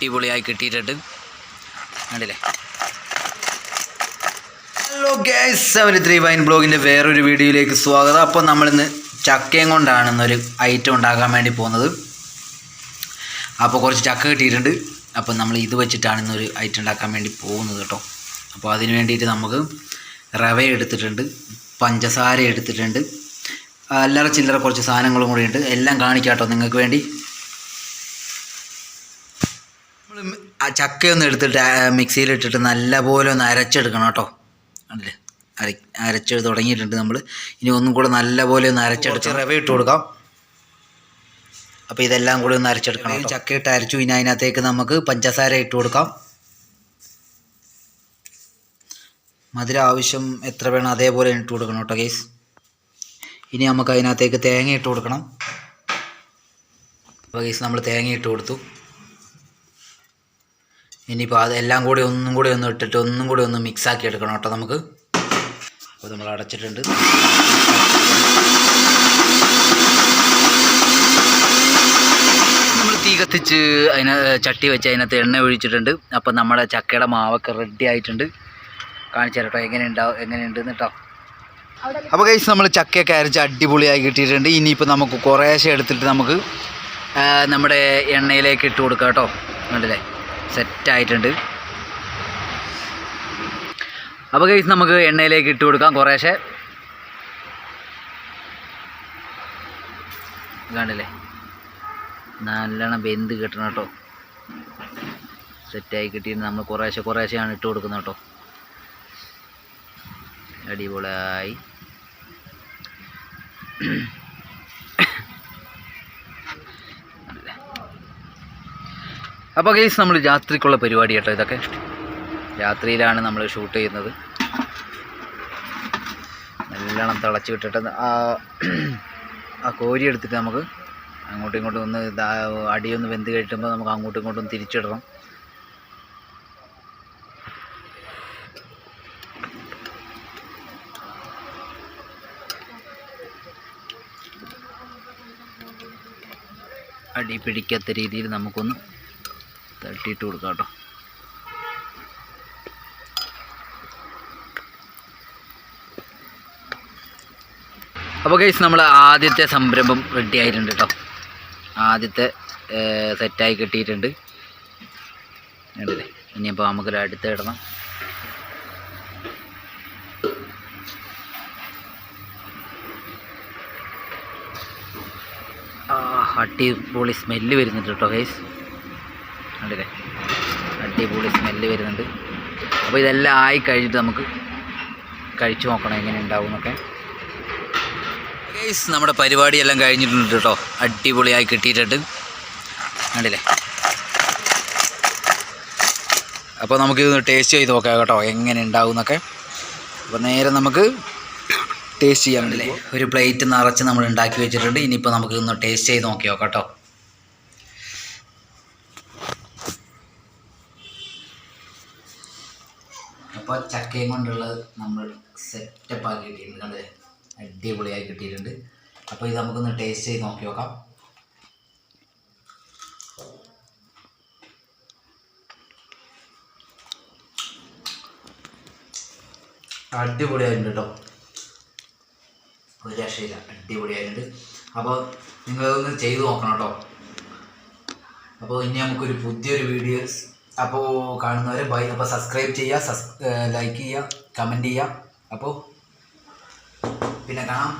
അടിപൊളിയായി കിട്ടിയിട്ടുണ്ട്. കണ്ടില്ലേ? Hello gas seven three wine ബ്ലോഗിന്റെ വേറൊരു വീഡിയോയിലേക്ക് സ്വാഗതം. അപ്പോൾ നമ്മളിന്ന് ചക്കയും കൊണ്ടാണ് ഇന്നൊരു ഐറ്റം ഉണ്ടാക്കാൻ വേണ്ടി പോകുന്നത്. അപ്പോൾ കുറച്ച് ചക്ക കിട്ടിയിട്ടുണ്ട്. അപ്പോൾ നമ്മൾ ഇത് വെച്ചിട്ടാണ് ഇന്നൊരു ഐറ്റം ഉണ്ടാക്കാൻ വേണ്ടി പോകുന്നത് കേട്ടോ. അപ്പോൾ അതിന് വേണ്ടിയിട്ട് നമുക്ക് റവ എടുത്തിട്ടുണ്ട് പഞ്ചസാര എടുത്തിട്ടുണ്ട് അല്ലറ ചില്ലറ കുറച്ച് സാധനങ്ങളും കൂടി ഉണ്ട്. എല്ലാം കാണിക്കാം കേട്ടോ നിങ്ങൾക്ക് വേണ്ടി നമ്മൾ ആ ചക്കയൊന്ന് എടുത്തിട്ട് മിക്സിയിലിട്ടിട്ട് നല്ലപോലെ ഒന്ന് അരച്ചെടുക്കണം കേട്ടോ. അല്ലേ അര അരച്ച് തുടങ്ങിയിട്ടുണ്ട് നമ്മൾ ഇനി ഒന്നും കൂടെ നല്ലപോലെ ഒന്ന് അരച്ചെടുത്ത് റവ ഇട്ട് കൊടുക്കാം. അപ്പോൾ ഇതെല്ലാം കൂടി ഒന്ന് അരച്ചെടുക്കണം. ചക്ക ഇട്ട് അരച്ചു ഇനി അതിനകത്തേക്ക് നമുക്ക് പഞ്ചസാര ഇട്ട് കൊടുക്കാം. മധുരം ആവശ്യം എത്ര വേണം അതേപോലെ ഇട്ട് കൊടുക്കണം കേട്ടോ കേസ് ഇനി നമുക്ക് അതിനകത്തേക്ക് തേങ്ങ ഇട്ട് കൊടുക്കണം. അപ്പോൾ കേസ് നമ്മൾ തേങ്ങ ഇട്ട് കൊടുത്തു. ഇനിയിപ്പോൾ അതെല്ലാം കൂടി ഒന്നും കൂടി ഒന്ന് ഇട്ടിട്ട് ഒന്നും കൂടി ഒന്ന് മിക്സ് ആക്കി എടുക്കണം കേട്ടോ നമുക്ക്. അപ്പോൾ നമ്മൾ അടച്ചിട്ടുണ്ട്. തീ കത്തിച്ച് അതിന് ചട്ടി വെച്ച് അതിനകത്ത് എണ്ണ ഒഴിച്ചിട്ടുണ്ട്. അപ്പം നമ്മുടെ ചക്കയുടെ മാവൊക്കെ റെഡി ആയിട്ടുണ്ട്. കാണിച്ചു തരട്ടോ എങ്ങനെ ഉണ്ടാവും എങ്ങനെയുണ്ട് കേട്ടോ. അപ്പോൾ കഴിച്ച് നമ്മൾ ചക്കയൊക്കെ അരച്ച് അടിപൊളിയായി കിട്ടിയിട്ടുണ്ട്. ഇനിയിപ്പോൾ നമുക്ക് കുറേശ്ശെ എടുത്തിട്ട് നമുക്ക് നമ്മുടെ എണ്ണയിലേക്ക് ഇട്ട് കൊടുക്കാം കേട്ടോ. കണ്ടില്ലേ? സെറ്റായിട്ടുണ്ട്. അപ്പോൾ കഴിച്ച് നമുക്ക് എണ്ണയിലേക്ക് ഇട്ട് കൊടുക്കാം കുറേശ്ശെ. കണ്ടില്ലേ നല്ലോണം വെന്ത് കിട്ടണം കേട്ടോ. സെറ്റായി കിട്ടിയിട്ട് നമ്മൾ കുറേശ്ശെ കുറേശ്ശെയാണ് ഇട്ട് കൊടുക്കുന്നത് കേട്ടോ. അടിപൊളിയായി. അപ്പോൾ ഗൈസ് നമ്മൾ രാത്രിക്കുള്ള പരിപാടി കേട്ടോ ഇതൊക്കെ. രാത്രിയിലാണ് നമ്മൾ ഷൂട്ട് ചെയ്യുന്നത്. നല്ലോണം തിളച്ച് വിട്ടിട്ട് ആ ആ കോരി എടുത്തിട്ട് നമുക്ക് അങ്ങോട്ടും ഇങ്ങോട്ടും ഒന്ന് അടിയൊന്ന് വെന്ത് കഴിക്കുമ്പോൾ നമുക്ക് അങ്ങോട്ടും ഇങ്ങോട്ടും തിരിച്ചിടണം. അടി പിടിക്കാത്ത രീതിയിൽ നമുക്കൊന്ന് തട്ടിയിട്ട് കൊടുക്കാം കേട്ടോ. അപ്പോൾ ഗൈസ് നമ്മൾ ആദ്യത്തെ സംരംഭം റെഡി ആയിട്ടുണ്ട് കേട്ടോ. ആദ്യത്തെ സെറ്റായി കിട്ടിയിട്ടുണ്ട്. ഇനിയിപ്പോൾ നമുക്കൊരു അടുത്ത് ഇടണം. അടിപൊളി സ്മെല്ല് വരുന്നുണ്ട് കേട്ടോ ഗൈസ് കണ്ടില്ലേ? അടിപൊളി സ്മെല്ല് വരുന്നുണ്ട്. അപ്പോൾ ഇതെല്ലാം ആയി കഴിഞ്ഞിട്ട് നമുക്ക് കഴിച്ചു നോക്കണം എങ്ങനെ ഉണ്ടാവും എന്നൊക്കെ ഗൈസ് നമ്മുടെ പരിപാടിയെല്ലാം കഴിഞ്ഞിട്ടുണ്ട് കേട്ടോ. അടിപൊളിയായി കിട്ടിയിട്ടുണ്ട്. കണ്ടില്ലേ? അപ്പോൾ നമുക്ക് ഇത് ടേസ്റ്റ് ചെയ്ത് നോക്കാം കേട്ടോ എങ്ങനെ ഉണ്ടാവും എന്നൊക്കെ അപ്പോൾ നേരെ നമുക്ക് ടേസ്റ്റ് ചെയ്യാൻ ഒരു പ്ലേറ്റ് നിറച്ച് നമ്മൾ ഉണ്ടാക്കി വെച്ചിട്ടുണ്ട്. ഇനിയിപ്പോൾ നമുക്ക് ഒന്ന് ടേസ്റ്റ് ചെയ്ത് നോക്കിയോ നോക്കാം കേട്ടോ. അപ്പോൾ ചക്കയും കൊണ്ടുള്ളത് നമ്മൾ സെറ്റപ്പ് ആക്കി കിട്ടിയിട്ടുണ്ട്. കണ്ടില്ലേ അടിപൊളിയായി കിട്ടിയിട്ടുണ്ട്. അപ്പോൾ ഇത് നമുക്കൊന്ന് ടേസ്റ്റ് ചെയ്ത് നോക്കി നോക്കാം. അടിപൊളിയായിട്ടുണ്ട് കേട്ടോ. ഒരു രക്ഷയില്ല. അടിപൊളിയായിട്ടുണ്ട്. അപ്പോൾ നിങ്ങളതൊന്ന് ചെയ്ത് നോക്കണം കേട്ടോ. അപ്പോൾ ഇനി നമുക്കൊരു പുതിയൊരു വീഡിയോസ് അപ്പോൾ കാണുന്നവരെ ബൈ. അപ്പോൾ സബ്സ്ക്രൈബ് ചെയ്യുക ലൈക്ക് ചെയ്യുക കമന്റ് ചെയ്യുക അപ്പോൾ പിന്നെ കാണാം.